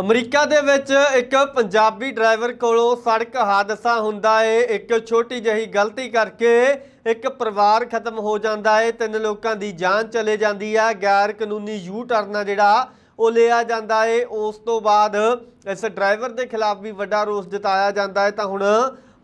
America ਦੇ ਵਿੱਚ ਇੱਕ ਪੰਜਾਬੀ ਡਰਾਈਵਰ ਕੋਲੋਂ ਸੜਕ ਹਾਦਸਾ ਹੁੰਦਾ ਏ। ਇੱਕ ਛੋਟੀ ਜਿਹੀ ਗਲਤੀ ਕਰਕੇ ਇੱਕ ਪਰਿਵਾਰ ਖਤਮ ਹੋ ਜਾਂਦਾ ਏ। ਤਿੰਨ ਲੋਕਾਂ ਦੀ ਜਾਨ ਚਲੇ ਜਾਂਦੀ ਆ। ਗੈਰ ਕਾਨੂੰਨੀ ਯੂ ਟਰਨ ਆ ਜਿਹੜਾ ਉਹ ਲਿਆ ਜਾਂਦਾ ਏ। ਉਸ ਤੋਂ ਬਾਅਦ ਇਸ ਡਰਾਈਵਰ ਦੇ ਖਿਲਾਫ ਵੀ ਵੱਡਾ ਰੋਸ ਜਤਾਇਆ ਜਾਂਦਾ ਹੈ ਤਾਂ ਹੁਣ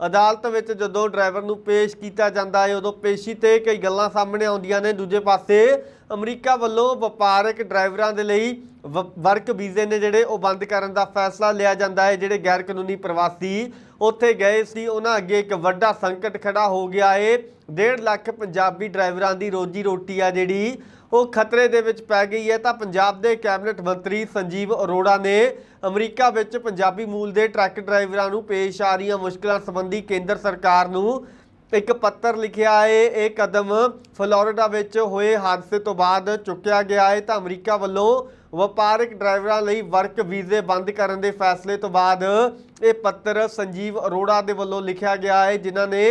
ਅਦਾਲਤ ਵਿੱਚ ਜਦੋਂ ਡਰਾਈਵਰ ਨੂੰ ਪੇਸ਼ ਕੀਤਾ ਜਾਂਦਾ ਹੈ, ਉਦੋਂ ਪੇਸ਼ੀ ਤੇ ਕਈ ਗੱਲਾਂ ਸਾਹਮਣੇ ਆਉਂਦੀਆਂ ਨੇ। ਦੂਜੇ ਪਾਸੇ ਅਮਰੀਕਾ ਵੱਲੋਂ ਵਪਾਰਕ ਡਰਾਈਵਰਾਂ ਦੇ ਲਈ ਵ- ਵਰਕ ਵੀਜ਼ੇ ਨੇ ਜਿਹੜੇ, ਉਹ ਬੰਦ ਕਰਨ ਦਾ ਫੈਸਲਾ ਲਿਆ ਜਾਂਦਾ ਹੈ, ਜਿਹੜੇ ਗੈਰ ਕਾਨੂੰਨੀ ਪ੍ਰਵਾਸੀ ਉੱਥੇ ਗਏ ਸੀ। ਉਹਨਾਂ ਅੱਗੇ ਇੱਕ ਵੱਡਾ ਸੰਕਟ ਖੜਾ ਹੋ ਗਿਆ ਏ 1.5 ਲੱਖ ਪੰਜਾਬੀ ਡਰਾਈਵਰਾਂ ਦੀ ਰੋਜੀ ਰੋਟੀ ਆ ਜਿਹੜੀ ਉਹ ਖਤਰੇ ਦੇ ਵਿੱਚ ਪੈ ਗਈ ਹੈ। ਤਾਂ ਪੰਜਾਬ ਦੇ ਕੈਬਨਿਟ ਮੰਤਰੀ ਸੰਜੀਵ ਅਰੋੜਾ ਨੇ ਅਮਰੀਕਾ ਵਿੱਚ ਪੰਜਾਬੀ ਮੂਲ ਦੇ ਟਰੱਕ ਡਰਾਈਵਰਾਂ ਨੂੰ ਪੇਸ਼ ਆ ਰਹੀਆਂ ਮੁਸ਼ਕਲਾਂ ਸੰਬੰਧੀ ਕੇਂਦਰ ਸਰਕਾਰ ਨੂੰ ਇੱਕ ਪੱਤਰ ਲਿਖਿਆ ਹੈ। ਇਹ ਕਦਮ ਫਲੋਰੀਡਾ ਵਿੱਚ ਹੋਏ ਹਾਦਸੇ ਤੋਂ ਬਾਅਦ ਚੁੱਕਿਆ ਗਿਆ ਹੈ। ਤਾਂ ਅਮਰੀਕਾ ਵੱਲੋਂ ਵਪਾਰਕ ਡਰਾਈਵਰਾਂ ਲਈ ਵਰਕ ਵੀਜ਼ੇ ਬੰਦ ਕਰਨ ਦੇ ਫੈਸਲੇ ਤੋਂ ਬਾਅਦ ਇਹ ਪੱਤਰ ਸੰਜੀਵ ਅਰੋੜਾ ਦੇ ਵੱਲੋਂ ਲਿਖਿਆ ਗਿਆ ਹੈ, ਜਿਨ੍ਹਾਂ ਨੇ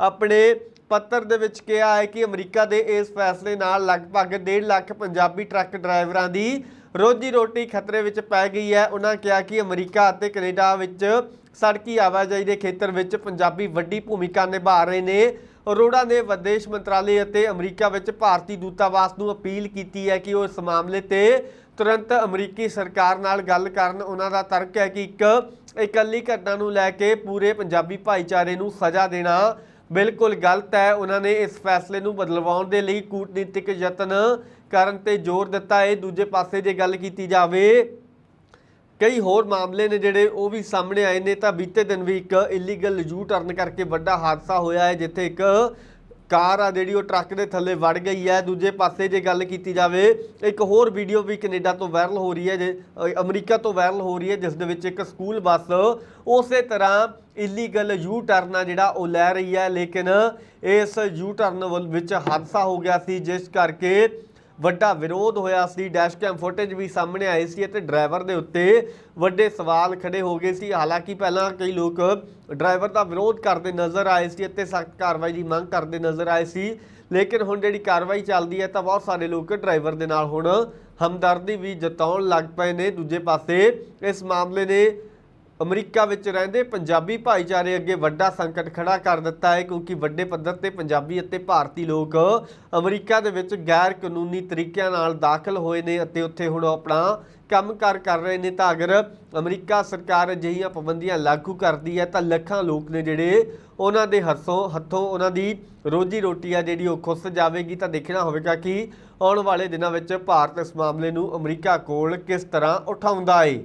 ਆਪਣੇ ਪੱਤਰ ਦੇ ਵਿੱਚ ਕਿਹਾ ਹੈ ਕਿ ਅਮਰੀਕਾ ਦੇ ਇਸ ਫੈਸਲੇ ਨਾਲ ਲਗਭਗ 1.5 ਲੱਖ ਪੰਜਾਬੀ ਟਰੱਕ ਡਰਾਈਵਰਾਂ ਦੀ ਰੋਜੀ ਰੋਟੀ ਖਤਰੇ ਵਿੱਚ ਪੈ ਗਈ ਹੈ। ਉਹਨਾਂ ਕਿਹਾ ਕਿ ਅਮਰੀਕਾ ਅਤੇ ਕੈਨੇਡਾ ਵਿੱਚ ਸੜਕੀ ਆਵਾਜਾਈ ਦੇ ਖੇਤਰ ਵਿੱਚ ਪੰਜਾਬੀ ਵੱਡੀ ਭੂਮਿਕਾ ਨਿਭਾ ਰਹੇ ਨੇ। ਅਰੋੜਾ ਨੇ ਵਿਦੇਸ਼ ਮੰਤਰਾਲੇ ਅਤੇ ਅਮਰੀਕਾ ਵਿੱਚ ਭਾਰਤੀ ਦੂਤਾਵਾਸ ਨੂੰ ਅਪੀਲ ਕੀਤੀ ਹੈ ਕਿ ਉਹ ਇਸ ਮਾਮਲੇ ਤੇ ਤੁਰੰਤ ਅਮਰੀਕੀ ਸਰਕਾਰ ਨਾਲ ਗੱਲ ਕਰਨ। ਉਹਨਾਂ ਦਾ ਤਰਕ ਹੈ ਕਿ ਇੱਕ ਇਕੱਲੀ ਘਟਨਾ ਨੂੰ ਲੈ ਕੇ ਪੂਰੇ ਪੰਜਾਬੀ ਭਾਈਚਾਰੇ ਨੂੰ ਸਜ਼ਾ ਦੇਣਾ ਬਿਲਕੁਲ ਗਲਤ ਹੈ। ਉਹਨਾਂ ਨੇ ਇਸ ਫੈਸਲੇ ਨੂੰ ਬਦਲਵਾਉਣ ਦੇ ਲਈ ਕੂਟਨੀਤਿਕ ਯਤਨ ਕਰਨ ਤੇ ਜ਼ੋਰ ਦਿੱਤਾ। ਹੈ ਦੂਜੇ ਪਾਸੇ ਜੇ ਗੱਲ ਕੀਤੀ ਜਾਵੇ, ਕਈ ਹੋਰ ਮਾਮਲੇ ਨੇ ਜਿਹੜੇ ਉਹ ਵੀ ਸਾਹਮਣੇ ਆਏ ਨੇ। ਤਾਂ ਬੀਤੇ ਦਿਨ ਵੀ ਇੱਕ ਇਲੀਗਲ ਯੂ ਟਰਨ ਕਰਕੇ ਵੱਡਾ ਹਾਦਸਾ ਹੋਇਆ ਹੈ, ਜਿੱਥੇ ਇੱਕ ਕਾਰ ਆ ਜਿਹੜੀ ਉਹ ਟਰੱਕ ਦੇ ਥੱਲੇ ਵੜ ਗਈ ਹੈ। ਦੂਜੇ ਪਾਸੇ ਜੇ ਗੱਲ ਕੀਤੀ ਜਾਵੇ, ਇੱਕ ਹੋਰ ਵੀਡੀਓ ਵੀ ਕੈਨੇਡਾ ਤੋਂ ਵਾਇਰਲ ਹੋ ਰਹੀ ਹੈ, ਜੇ ਅਮਰੀਕਾ ਤੋਂ ਵਾਇਰਲ ਹੋ ਰਹੀ ਹੈ, ਜਿਸ ਦੇ ਵਿੱਚ ਇੱਕ ਸਕੂਲ ਬੱਸ ਉਸੇ ਤਰ੍ਹਾਂ ਇਲੀਗਲ ਯੂ ਟਰਨ ਆ ਜਿਹੜਾ ਉਹ ਲੈ ਰਹੀ ਹੈ। ਲੇਕਿਨ ਇਸ ਯੂ ਟਰਨ ਵੱਲ ਵਿੱਚ ਹਾਦਸਾ ਹੋ ਗਿਆ ਸੀ, ਜਿਸ ਕਰਕੇ ਵੱਡਾ ਵਿਰੋਧ ਹੋਇਆ ਸੀ। ਡੈਸ਼ ਕੈਮ ਫੁਟੇਜ ਵੀ ਸਾਹਮਣੇ ਆਈ ਸੀ ਅਤੇ ਡਰਾਈਵਰ ਦੇ ਉੱਤੇ ਵੱਡੇ ਸਵਾਲ ਖੜੇ ਹੋ ਗਏ ਸੀ। ਹਾਲਾਂਕਿ ਪਹਿਲਾਂ ਕਈ ਲੋਕ ਡਰਾਈਵਰ ਦਾ ਵਿਰੋਧ ਕਰਦੇ ਨਜ਼ਰ ਆਏ ਸੀ ਅਤੇ ਸਖਤ ਕਾਰਵਾਈ ਦੀ ਮੰਗ ਕਰਦੇ ਨਜ਼ਰ ਆਏ ਸੀ। ਲੇਕਿਨ ਹੁਣ ਜਿਹੜੀ ਕਾਰਵਾਈ ਚੱਲਦੀ ਹੈ ਤਾਂ ਬਹੁਤ ਸਾਰੇ ਲੋਕ ਡਰਾਈਵਰ ਦੇ ਨਾਲ ਹੁਣ ਹਮਦਰਦੀ ਵੀ ਜਤਾਉਣ ਲੱਗ ਪਏ ਨੇ। ਦੂਜੇ ਪਾਸੇ ਇਸ ਮਾਮਲੇ ਨੇ ਅਮਰੀਕਾ ਵਿੱਚ ਰਹਿੰਦੇ ਪੰਜਾਬੀ ਭਾਈਚਾਰੇ ਅੱਗੇ ਵੱਡਾ ਸੰਕਟ ਖੜਾ ਕਰ ਦਿੱਤਾ ਹੈ, ਕਿਉਂਕਿ ਵੱਡੇ ਪੱਧਰ ਤੇ ਪੰਜਾਬੀ ਅਤੇ ਭਾਰਤੀ ਲੋਕ ਅਮਰੀਕਾ ਦੇ ਵਿੱਚ ਗੈਰ ਕਾਨੂੰਨੀ ਤਰੀਕਿਆਂ ਨਾਲ ਦਾਖਲ ਹੋਏ ਨੇ ਅਤੇ ਉੱਥੇ ਹੁਣ ਉਹ ਆਪਣਾ ਕੰਮਕਾਰ ਕਰ ਰਹੇ ਨੇ। ਤਾਂ ਅਗਰ ਅਮਰੀਕਾ ਸਰਕਾਰ ਅਜਿਹੀਆਂ ਪਾਬੰਦੀਆਂ ਲਾਗੂ ਕਰਦੀ ਹੈ, ਤਾਂ ਲੱਖਾਂ ਲੋਕ ਨੇ ਜਿਹੜੇ ਉਹਨਾਂ ਦੇ ਹੱਥੋਂ ਹੱਥੋਂ ਉਹਨਾਂ ਦੀ ਰੋਜੀ ਰੋਟੀ ਆ ਜਿਹੜੀ ਉਹ ਖੁੱਸ ਜਾਵੇਗੀ। ਤਾਂ ਦੇਖਣਾ ਹੋਵੇਗਾ ਕਿ ਆਉਣ ਵਾਲੇ ਦਿਨਾਂ ਵਿੱਚ ਭਾਰਤ ਇਸ ਮਾਮਲੇ ਨੂੰ ਅਮਰੀਕਾ ਕੋਲ ਕਿਸ ਤਰ੍ਹਾਂ ਉਠਾਉਂਦਾ ਹੈ।